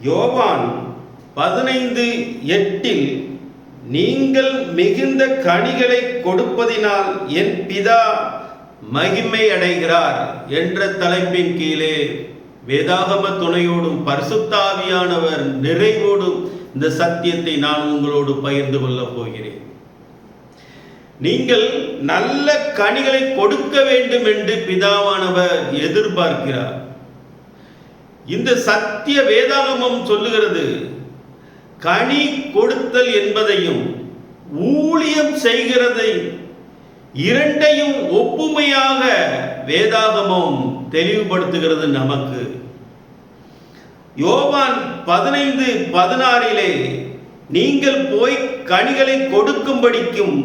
யோவான் பதினைந்து எட்டில் நீங்கள் மிகுந்த கனிகளை கொடுப்பதினால் என் பிதா மகிமை அடைகிறார் என்ற தலைப்பின் கீழே வேதாகம துணையோடும் பரிசுத்தாவியானவர் நிறைவோடும் இந்த சத்தியத்தை நான் உங்களோடு பகிர்ந்து கொள்ளப் போகிறேன். நீங்கள் நல்ல கனிகளை கொடுக்க வேண்டும் என்று பிதாவானவர் எதிர்பார்க்கிறார். இந்த சத்திய வேதாகமம் சொல்லுகிறது கனி கொடுத்தல் என்பதையும் ஊழியம் செய்கிறதை இரண்டையும் ஒப்புமையாக வேதாகமம் தெளிவுபடுத்துகிறது நமக்கு. யோவான் பதினைந்து பதினாறிலே நீங்கள் போய் கனிகளை கொடுக்கும்படிக்கும்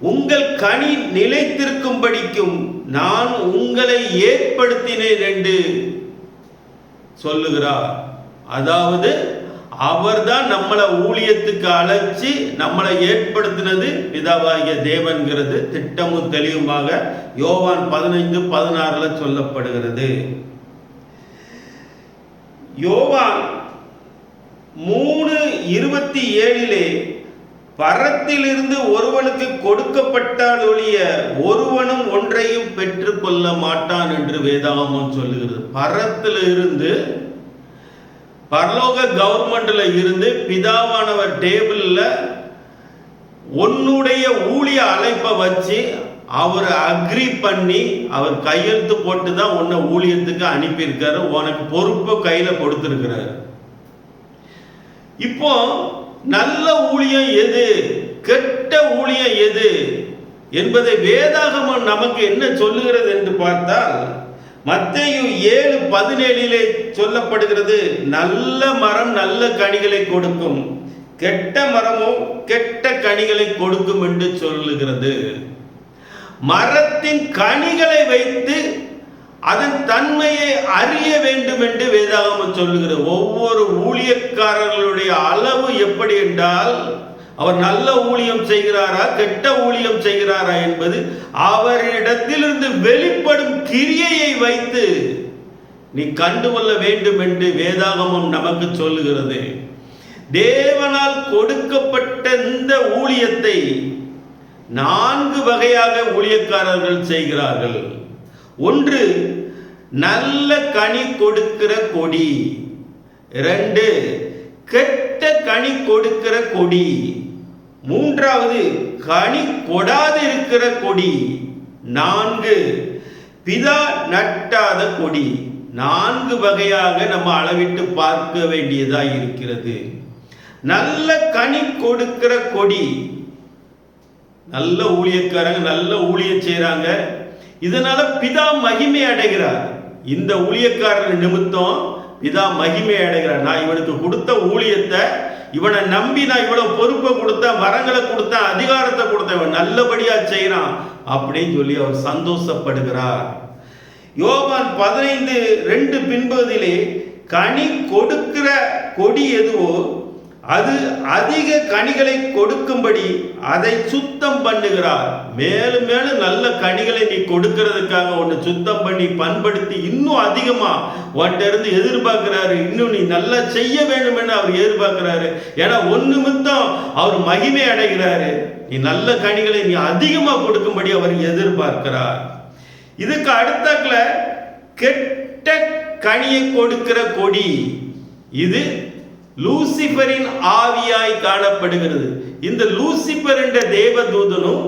உங்கள் கனி நிலைத்திருக்கும்படிக்கும் நான் உங்களை ஏற்படுத்தினேன் என்று சொல்லுகிறார். அதாவது அவர்தான் நம்மளை ஊழியத்துக்கு அழைச்சி நம்மளை ஏற்படுத்தினது பிதாவாகிய தேவன்கிறது. திட்டமும் தெளிவுமாக யோவான் பதினைந்து பதினாறுல சொல்லப்படுகிறது. யோவான் மூணு இருபத்தி ஏழிலே பரத்திலிருந்து ஒருவனுக்கு கொடுக்கப்பட்டால் ஒழிய ஒருவனும் ஒன்றையும் பெற்றுக்கொள்ள மாட்டான் என்று வேதாகமம் சொல்லுகிறது. பரத்திலிருந்து பரலோக கவர்மெண்ட்ல இருந்து பிதாவானவர் டேபிள்ல உன்னுடைய ஊழிய அழைப்பை வச்சு அவர் அக்ரி பண்ணி அவர் கையெழுத்து போட்டு தான் உன்னை ஊழியத்துக்கு அனுப்பியிருக்காரு. உனக்கு பொறுப்பை கையில கொடுத்துருக்கிறாரு. இப்போ நல்ல ஊழியம் எது? கெட்ட ஊழியம் எது? என்பதை வேதாகமம் நமக்கு என்ன சொல்லுகிறது என்று பார்த்தால் மத்தையு ஏழு பதினேழிலே சொல்லப்படுகிறது நல்ல மரம் நல்ல கனிகளை கொடுக்கும். கெட்ட மரமோ கெட்ட கனிகளை கொடுக்கும் என்று சொல்லுகிறது. மரத்தின் கனிகளை வைத்து அதன் தன்மையை அறிய வேண்டும் என்று வேதாகமம் சொல்லுகிறது. ஒவ்வொரு ஊழியக்காரர்களுடைய அளவு எப்படி என்றால் அவர் நல்ல ஊழியம் செய்கிறாரா கெட்ட ஊழியம் செய்கிறாரா என்பது அவரிடத்திலிருந்து வெளிப்படும் கிரியையை வைத்து நீ கண்டுகொள்ள வேண்டும் என்று வேதாகமம் நமக்கு சொல்லுகிறது. தேவனால் கொடுக்கப்பட்ட இந்த ஊழியத்தை நான்கு வகையாக ஊழியக்காரர்கள் செய்கிறார்கள். ஒன்று நல்ல கனி கொடுக்கிற கொடி. ரெண்டு கெட்ட கனி கொடுக்கிற கொடி. மூன்றாவது கனி கொடாது இருக்கிற கொடி. நான்கு பிதா நட்டாத கொடி. நான்கு வகையாக நம்ம அளவிட்டு பார்க்க வேண்டியதா இருக்கிறது. நல்ல கனி கொடுக்கிற கொடி. நல்ல ஊழியக்காரங்க நல்ல ஊழிய செய்கிறாங்க இதனால பிதா மகிமை அடைகிறார். இந்த ஊழியக்காரர் நிமித்தம் பிதா மகிமை அடைகிறார். நான் இவனுக்கு கொடுத்த ஊழியத்தை இவனை நம்பி நான் இவ்வளவு பொறுப்பை கொடுத்தேன் வரங்களை கொடுத்தேன் அதிகாரத்தை கொடுத்தேன் இவன் நல்லபடியா செய்யறான் அப்படின்னு சொல்லி அவர் சந்தோஷப்படுகிறார். யோவான் பதினைந்து ரெண்டு பின்பதிலே கனி கொடுக்கிற கொடி எதுவோ அது அதிக கனிகளை கொடுக்கும்படி அதை சுத்தம் பண்ணுகிறார். மேலும் மேலும் நல்ல கனிகளை நீ கொடுக்கறதுக்காக உன்னை சுத்தம் பண்ணி பண்படுத்தி இன்னும் அதிகமா உன்கிட்ட இருந்து எதிர்பார்க்கிறாரு. இன்னும் நீ நல்லா செய்ய வேண்டும் என்று அவர் எதிர்பார்க்கிறாரு. ஏன்னா ஒன்று மித்தம் அவர் மகிமை அடைகிறாரு. நீ நல்ல கனிகளை நீ அதிகமா கொடுக்கும்படி அவர் எதிர்பார்க்கிறார். இதுக்கு அடுத்தாக்கில் கெட்ட கனியை கொடுக்கிற கொடி. இது லூசிபரின் ஆவியாய் காணப்படுகிறது. இந்த லூசிபர் என்ற தேவதூதனும்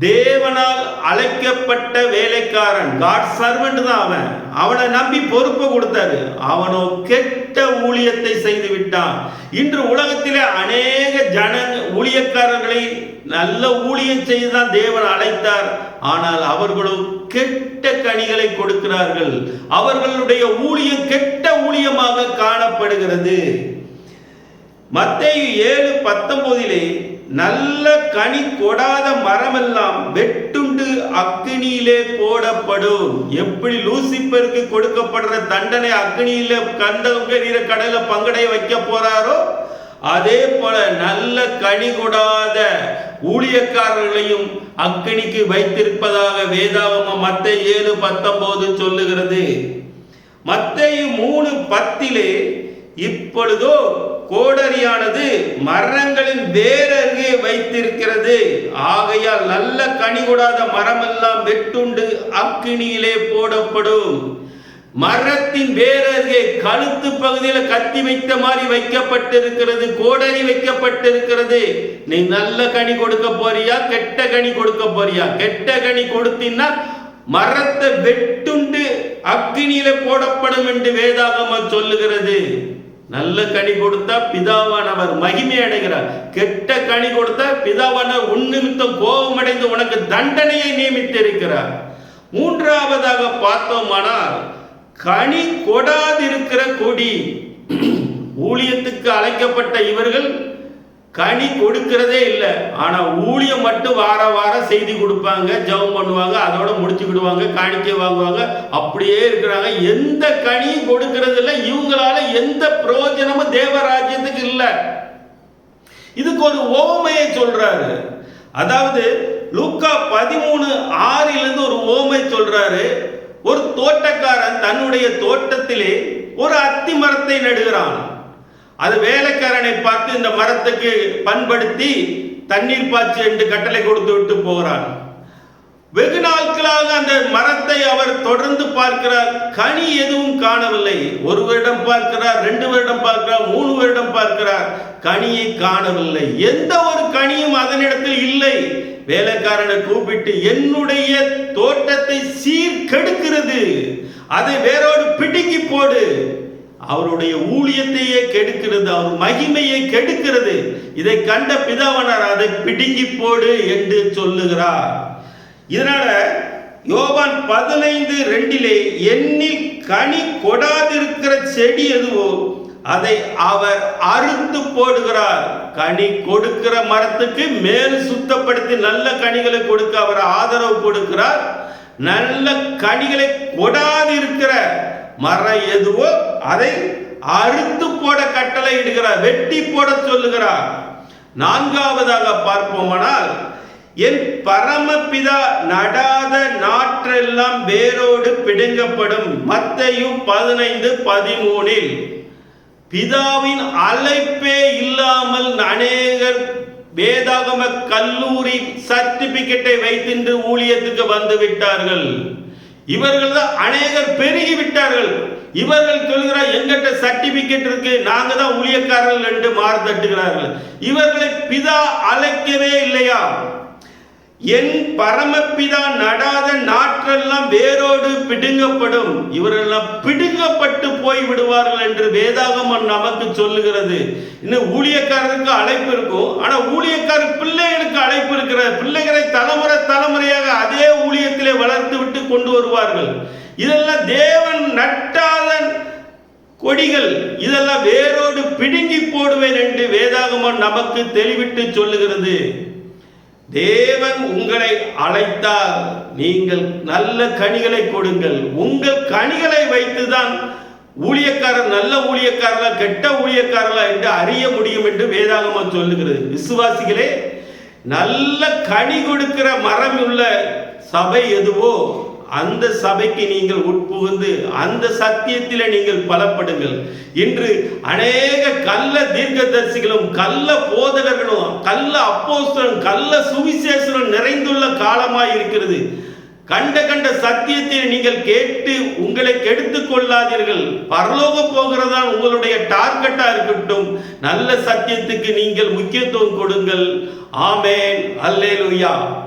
தேவனால் அழைக்கப்பட்ட வேலைக்காரன். காட் சர்வெண்ட் தான் அவன். அவனை நம்பி பொறுப்பை கொடுத்தாரு. அவனோ கெட்ட ஊழியத்தை செய்து விட்டான். இன்று உலகத்திலே அநேக ஜன ஊழியக்காரர்களை நல்ல ஊழியம் செய்துதான் தேவன் அழைத்தார். ஆனால் அவர்களோ கெட்ட கனிகளை கொடுக்கிறார்கள். அவர்களுடைய ஊழியம் கெட்ட ஊழியமாக காணப்படுகிறது. மத்திய ஏழு பத்தொன்பதிலே நல்ல கனி கொடாத மரமெல்லாம் வெட்டுண்டு அக்னியிலே போடப்படும். எப்படி லூசிப்பருக்கு கொடுக்கப்படுற தண்டனை அக்னியில கண்டவங்க கடல பங்கடைய வைக்க போறாரோ? அதே போல நல்ல கனி கொடாத ஊழியக்காரர்களையும் அக்னிக்கு வைத்திருப்பதாக வேதாவம மத்த ஏழு பத்தொன்பது சொல்லுகிறது. மத்தேயு மூணு பத்திலே இப்பொழுதோ கோடரியானது மரங்களின் வேரருகே வைத்திருக்கிறது. ஆகையால் நல்ல கனி கொடாத மரமெல்லாம் வெட்டுண்டு அக்கினியிலே போடப்படும். மரத்தின் வேரருகே கழுத்து பகுதியில் கத்தி வைத்த மாதிரி வைக்கப்பட்டிருக்கிறது கோடரி வைக்கப்பட்டிருக்கிறது. நீ நல்ல கனி கொடுக்க போறியா கெட்ட கனி கொடுக்க போறியா? கெட்ட கனி கொடுத்தீங்கன்னா மரத்தை வெட்டுண்டு அக்கினியில போடப்படும் என்று வேதாகமம் சொல்லுகிறது. நல்ல கனி கொடுத்தா பிதாவானவர் மகிமை அடைகிறார். கெட்ட கனி கொடுத்தா பிதாவான உன் நிமித்தம் கோபமடைந்து உனக்கு தண்டனையை நியமித்திருக்கிறார். மூன்றாவதாக பார்த்தோமானால் கனி கொடாதிருக்கிற கொடி. ஊழியத்துக்கு அழைக்கப்பட்ட இவர்கள் கனி கொடுக்கிறதே இல்லை. ஆனா ஊழியம் மட்டும் வார வாரம் செய்தி கொடுப்பாங்க ஜெபம் பண்ணுவாங்க அதோட முடிச்சுக்கிடுவாங்க காணிக்கை வாங்குவாங்க அப்படியே இருக்கிறாங்க. எந்த கனியும் கொடுக்கறது இல்லை இவங்களால எந்த பிரயோஜனமும் தேவராஜ்யத்துக்கு இல்லை. இதுக்கு ஒரு ஓமையை சொல்றாரு. அதாவது லூக்கா பதிமூணு ஆறிலிருந்து ஒரு ஓமை சொல்றாரு. ஒரு தோட்டக்காரன் தன்னுடைய தோட்டத்திலே ஒரு அத்தி மரத்தை நடுகிறான். அது வேலைக்காரனை பார்த்து இந்த மரத்துக்கு பண்படுத்தி தண்ணீர் பாய்ச்சி என்று கட்டளை கொடுத்து விட்டு போகிறான் வெகு நாட்களாக அந்த மரத்தை அவர் தொடர்ந்து பார்க்கிறார். கனி எதுவும் காணவில்லை. ஒரு வருடம் பார்க்கிறார் ரெண்டு வருடம் பார்க்கிறார் மூணு வருடம் பார்க்கிறார். கனியை காணவில்லை. எந்த ஒரு கனியும் அதனிடத்தில் இல்லை. வேலைக்காரனை கூப்பிட்டு என்னுடைய தோட்டத்தை சீர்கெடுக்கிறது. அதை வேறோடு பிடுங்கி போடு. அவருடைய ஊழியத்தையே கெடுக்கிறது. அவர் மகிமையை கெடுக்கிறது. இதை கண்ட பிதாவனர் அதை பிடுங்கி போடு என்று சொல்லுகிறார். இதனால யோவான் பதினைந்து ரெண்டிலே எண்ணில் கனி கொடாதிருக்கிற செடி எதுவோ அதை அவர் அறுத்து போடுகிறார். கனி கொடுக்கிற மரத்துக்கு மேல் சுத்தப்படுத்தி நல்ல கனிகளை கொடுக்க அவர் ஆதரவு கொடுக்கிறார். நல்ல கனிகளை கொடாதிருக்கிற மரம் எதுவோ அதை அறுத்து போட கட்டளை இடுகிறார் வெட்டி போட சொல்லுகிறார். நான்காவதாக பார்ப்போமானால் என் பரமபிதா நடாத நாற்றெல்லாம் வேரோடு பிடுங்கப்படும் மத்தையும் பதினைந்து பதிமூனில். பிதாவின் அழைப்பே இல்லாமல் அநேகர் வேதாகம கல்லூரி சர்டிபிகேட்டை வைத்தின்று ஊழியத்துக்கு வந்து விட்டார்கள் இவர்கள் தான் அநேகர் பெருகி விட்டார்கள் இவர்கள் சொல்கிறார் எங்கிட்ட சர்டிபிகேட் இருக்கு நாங்க தான் ஊழியக்காரர்கள் என்று மாறு தட்டுகிறார்கள் இவர்களை பிதா அழைக்கவே இல்லையா? என் பரமப்பிதா நடாத நாற்றெல்லாம் வேரோடு பிடுங்கப்படும். இவரெல்லாம் பிடுங்கப்பட்டு போய் விடுவார்கள் என்று வேதாகமம் நமக்கு சொல்லுகிறது. இன்னும் ஊழியக்காரருக்கு அழைப்பு இருக்கும். ஆனா ஊழியக்காரர் பிள்ளைகளுக்கு அழைப்பு இருக்கிற பிள்ளைகளை தலைமுறை தலைமுறையாக அதே ஊழியத்திலே வளர்த்து விட்டு கொண்டு வருவார்கள். இதெல்லாம் தேவன் நட்டாத கொடிகள். இதெல்லாம் வேரோடு பிடுங்கி போடுவேன் என்று வேதாகமன் நமக்கு தெளிவிட்டு சொல்லுகிறது. தேவன் உங்களை அழைத்தால் நீங்கள் நல்ல கனிகளை கொடுங்கள். உங்கள் கனிகளை வைத்துதான் ஊழியக்காரர் நல்ல ஊழியக்காரர்களா கெட்ட ஊழியக்காரர்களா என்று அறிய முடியும் என்று வேதாகமம் சொல்லுகிறது. விசுவாசிகளே நல்ல கனி கொடுக்கிற மரம் உள்ள சபை எதுவோ அந்த சபைக்கு நீங்கள் உட்புகுந்து அந்த சத்தியத்தில் நீங்கள் பலப்படுங்கள். இன்று அநேக கள்ள தீர்க்கதரிசிகளும் கள்ள போதகர்களும் கள்ள அப்போஸ்தலும் கள்ள சுவிசேஷனும் நிறைந்துள்ள காலமாய் இருக்கிறது. கண்ட கண்ட சத்தியத்தை நீங்கள் கேட்டு உங்களை கெடுத்துக் கொள்ளாதீர்கள். பரலோக போகிறதா உங்களுடைய டார்கெட்டா இருக்கட்டும். நல்ல சத்தியத்துக்கு நீங்கள் முக்கியத்துவம் கொடுங்கள். ஆமேன். அல்லேலுயா.